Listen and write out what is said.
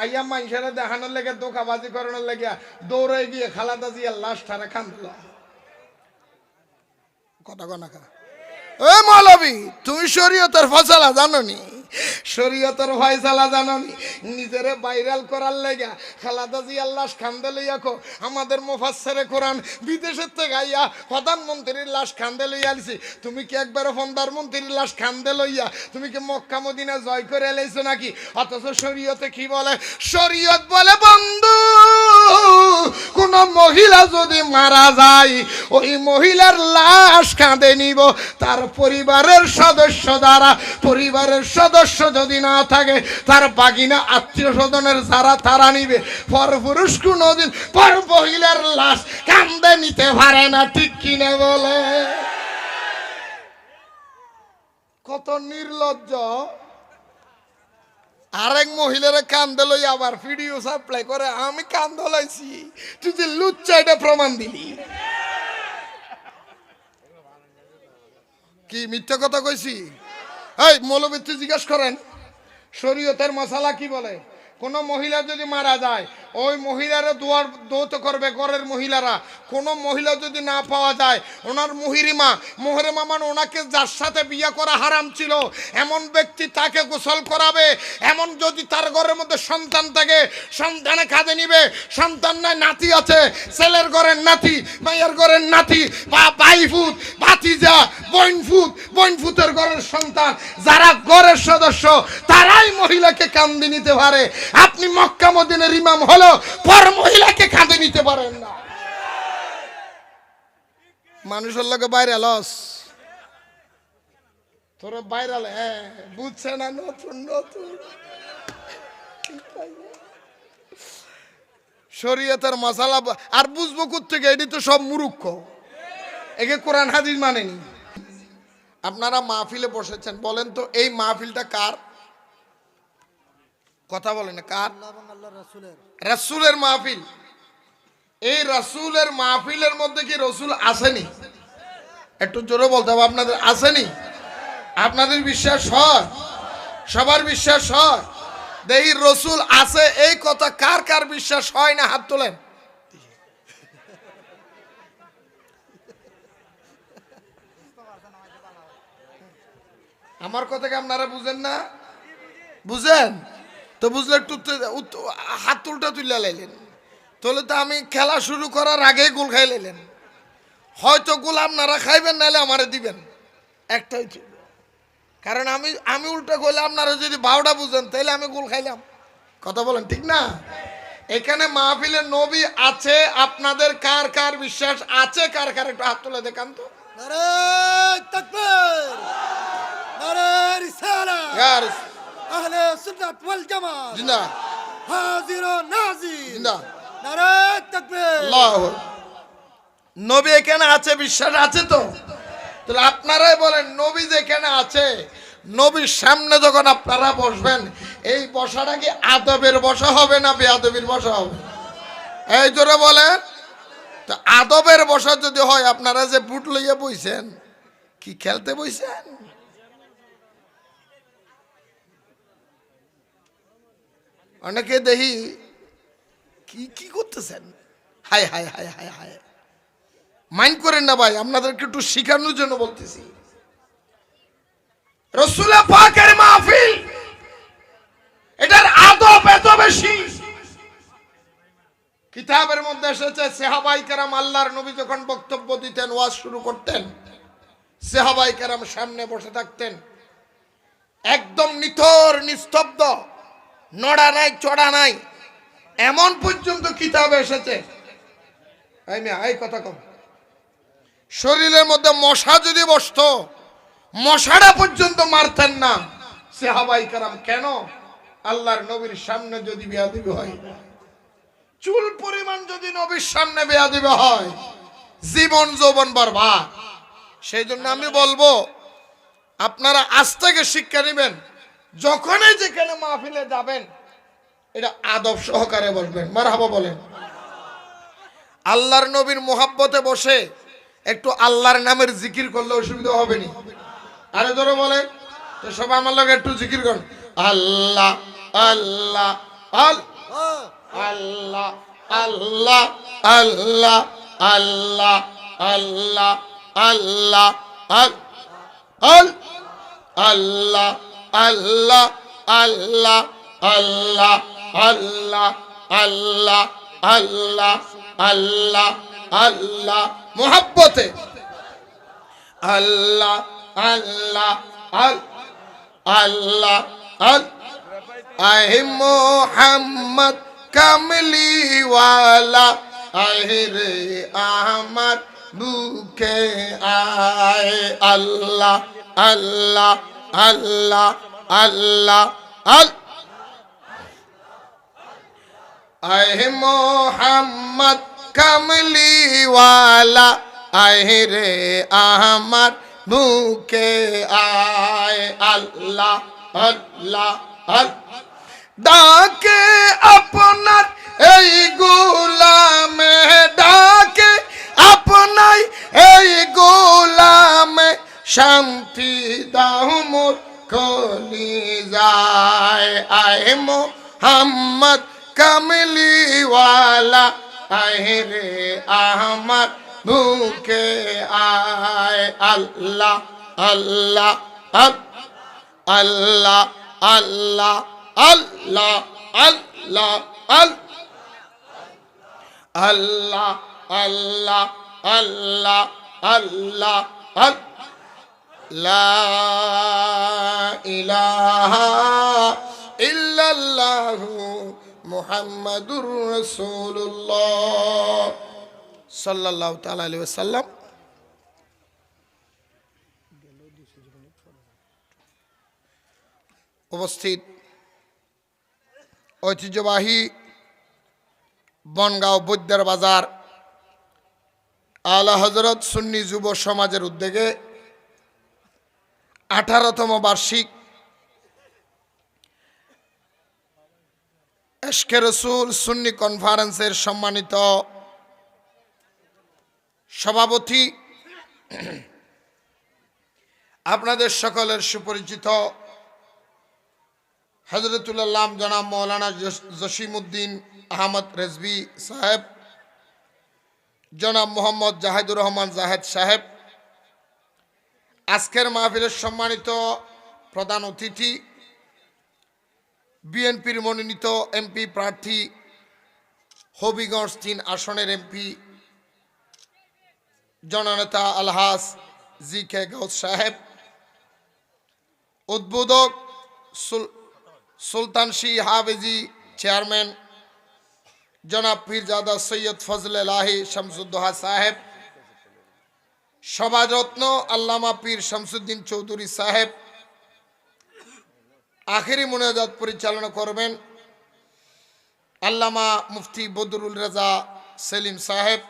আইয়া মানুষেরা দেখানোর লেগে দোকাবাজি করানোর লেগে দৌড়ে গিয়ে খালাদা জিয়া লাশ ঠারা খান দিল। কথা কনাকা এ মৌলবি তুমি শরীয়তের ফসলা জানো নি শরীয়তের ফয়সালা জানানি। নিজেরে ভাইরাল করার লেগা খালাদা জি আল্লাহ খান্দে লইয়া কো আমাদের মোফাসেরে কোরআন বিদেশের থেকে আইয়া প্রধানমন্ত্রীর লাশ খান্দে লইয়া আলছি তুমি কি একবার প্রধানমন্ত্রীর লাশ খান্দে লইয়া তুমি কি মক্কা মদিনা জয় করে এলাইছো নাকি? অথচ শরীয়তে কি বলে? শরীয়ত বলে বন্ধু! মহিলা যদি মারা যায়, ওই মহিলার লাশ কাঁদে নিব। তার পরিবারের সদস্য দ্বারা, পরিবারের সদস্য যদি না থাকে, তার বাগিনা আত্মীয় স্বজনের যারা তারা নিবে। পর পুরুষ কোনদিন পর মহিলার লাশ কান্দে নিতে পারে না, ঠিক কিনে বলে? কত নির্লজ্জ। আরেক মহিলারা কান্দে লই আবার ভিডিও সাপ্লাই করে, আমি কান্দ লাইছি। তুই লুচ্চা, এটা প্রমাণ দিলি। কি মিথ্যা কথা কইছি? এই মৌলবী জিজ্ঞেস করেন, শরীয়তের মশালা কি বলে? কোন মহিলা যদি মারা যায় ওই মহিলারা দোয়ার দৌত করবে, ঘরের মহিলারা। কোনো মহিলা যদি না পাওয়া যায়, ওনার মহিরিমা মোহরিমা মানে ওনাকে যার সাথে বিয়ে করা হারাম ছিল, এমন ব্যক্তি তাকে গোসল করাবে, এমন যদি তার ঘরের মধ্যে সন্তান থাকে, সন্তানে কাঁধে নিবে, সন্তান নয়, নাতি আছে, ছেলের ঘরের নাতি মাইয়ের ঘরের নাতি, বা বাইফুত বাতিজা বইনফুত বইনফুতের ঘরের সন্তান, যারা ঘরের সদস্য, তারাই মহিলাকে কান্দে নিতে পারে। আপনি মক্কা মদিনের ইমাম হলো পর মহিলাকে কাঁদে নিতে পারেন না। মানুষের বাইরে লস বাইরাল হ্যাঁ বুঝছে না, নতুন নতুন। শরীয়তের মশালা আর বুঝব থেকে এটি তো সব মুরুক্ষ একে কোরআন, হাদিস মানেনি। আপনারা মাহফিলে বসেছেন, বলেন তো, এই মাহফিলটা কার? কথা বলেন কার? রাসূলের। মাহফিল। এই রাসূলের মাহফিলের মধ্যে কি রসুল আসেনি? একটু জোরে বলতে হবে, আপনাদের আসেনি? আপনাদের বিশ্বাস হয়? সবার বিশ্বাস হয়? দেখি রসুল আছে, এই কথা কার কার বিশ্বাস হয় না? হাত তোলেন। আমার কথা কি আপনারা বুঝেন না? বুঝেন? তো বুঝলে একটু তে- উত- হাত উল্টা তুলে লাইলেন। তাহলে তো আমি খেলা শুরু করার আগেই গোল খাই লাইলেন। হয়তো গোল আপনারা খাইবেন নাহলে আমারে দিবেন। একটাই ছিল। কারণ আমি আমি উল্টা কইলে আপনারা যদি বারোটা বুঝেন তাহলে আমি গোল খাইলাম। কথা বলেন ঠিক না? এখানে মাহফিলে নবী আছে আপনাদের কার কার বিশ্বাস আছে কার কার একটু হাত তুলে দেখান তো। নারে তাকবীর নারে রিসালাত। ইয়ার আহলে সুন্নাত ওয়াল জামাত। জিন্দা। হাজির ও নাজির জিন্দা। নারে তাকবীর। আল্লাহ নবী এখানে আছে বিশ্বাস আছে তো? তাহলে আপনারাই বলেন নবী যেখানে আছে নবীর সামনে যখন আপনারা বসবেন এই বসাটা কি আদবের বসা হবে না বেআদবির বসা হবে? এই জোরে বলেন। তো আদবের বসা যদি হয় আপনারা যে বুট লইয়া বইছেন কি খেলতে বইছেন? অনেকে দেখি, কি কি করতেছেন? হায় হায় হায় হায় হায়। মাইন্ড করেন না ভাই, আপনাদেরকে একটু শেখানোর জন্য বলতেছি। রসুলের পাকের মাহফিল, এটার আদব এত বেশি। কিতাবের মধ্যে এসেছে, সেহাবাই কেরাম আল্লাহর নবী যখন বক্তব্য দিতেন, ওয়াজ শুরু করতেন, সেহাবাই কেরাম সামনে বসে থাকতেন, একদম নিথর, নিস্তব্ধ। নড়া নাই, চড়া নাই। এমন পর্যন্ত কিতাব এসেছে। এই কথা কম শরীরের মধ্যে মশা যদি বসতো মশাটা পর্যন্ত মারতেন না। সে সেহাবাই কারাম, কেন? আল্লাহর নবীর সামনে যদি বেয়াদিবি হয়, চুল পরিমাণ যদি নবীর সামনে বেয়াদিবি হয়, জীবন যৌবন বরবাদ। সেই জন্য আমি বলব, আপনারা আজ থেকে শিক্ষা নেবেন যখনই যেখানে মাহফিলে যাবেন, এটা আদব সহকারে বসবেন। মারহাবা বলেন। আল্লাহর নবীর মোহাব্বতে বসে একটু আল্লাহর নামের জিকির করলে অসুবিধা হবে নি। আরে ধরো বলেন। তো সব আমার লগে একটু জিকির করুন। আল্লাহ আল্লাহ, আল, আল্লাহ আল্লাহ আল্লাহ আল্লাহ আল্লাহ আল্লাহ, আল আল, আল্লাহ আল্লাহ আল্লাহ আল্লাহ আল্লাহ আল্লাহ আল্লাহ আল্লাহ আল্লাহ, মোহাব্বতে। আল্লাহ আল্লাহ, আল আল্লাহ, আল। আহে মোহাম্মদ কামলিওয়ালা আহে রে আমার বুকে আয়। আল্লাহ আল্লাহ আল্লাহ আল্লাহ আল আহে মোহাম্মদ কমলিওয়ালা আহে রে আহমদ বুকে আয় আল্লাহ আল্লাহ আল্লাহ মোহাম্মদ কামলিওয়ালা আয় রে আহমদ বুকে আয়, আল্লাহ আল্লাহ আল্লাহ আল্লাহ আল্লাহ আল্লাহ আল্লাহ আল্লাহ আল্লাহ আল্লাহ আল্লাহ ইলাহা ইল্লাল্লাহু মুহাম্মাদুর ওয়াসাল্লাম। উপস্থিত ঐতিহ্যবাহী বনগাঁও বৈদ্যার বাজার আলা হজরত সুন্নি যুব সমাজের উদ্যোগে আঠারোতম বার্ষিক এশকে রসুল সুন্নি কনফারেন্সের সম্মানিত সভাপতি, আপনাদের সকলের সুপরিচিত হজরতুল্লাহ জনাব মৌলানা জসিমুদ্দিন আহমদ রেজবি সাহেব, জনাব মোহাম্মদ জাহিদুর রহমান জাহেদ সাহেব, আজকের মাহফিলের সম্মানিত প্রধান অতিথি বিএনপির মনোনীত এমপি প্রার্থী হবিগঞ্জ তিন আসনের এমপি জননেতা আলহাস জি কে গৌস সাহেব, উদ্বোধক সুল- সুলতান শি হাফেজি চেয়ারম্যান জনাব পীরজাদা সৈয়দ ফজলে লাহি শামসুদ্দোহা সাহেব সভারত্ন আল্লামা পীর শামসুদ্দিন চৌধুরী সাহেব আখেরি মোনাজাত পরিচালনা করবেন আল্লামা মুফতি বদরুল রাজা সেলিম সাহেব।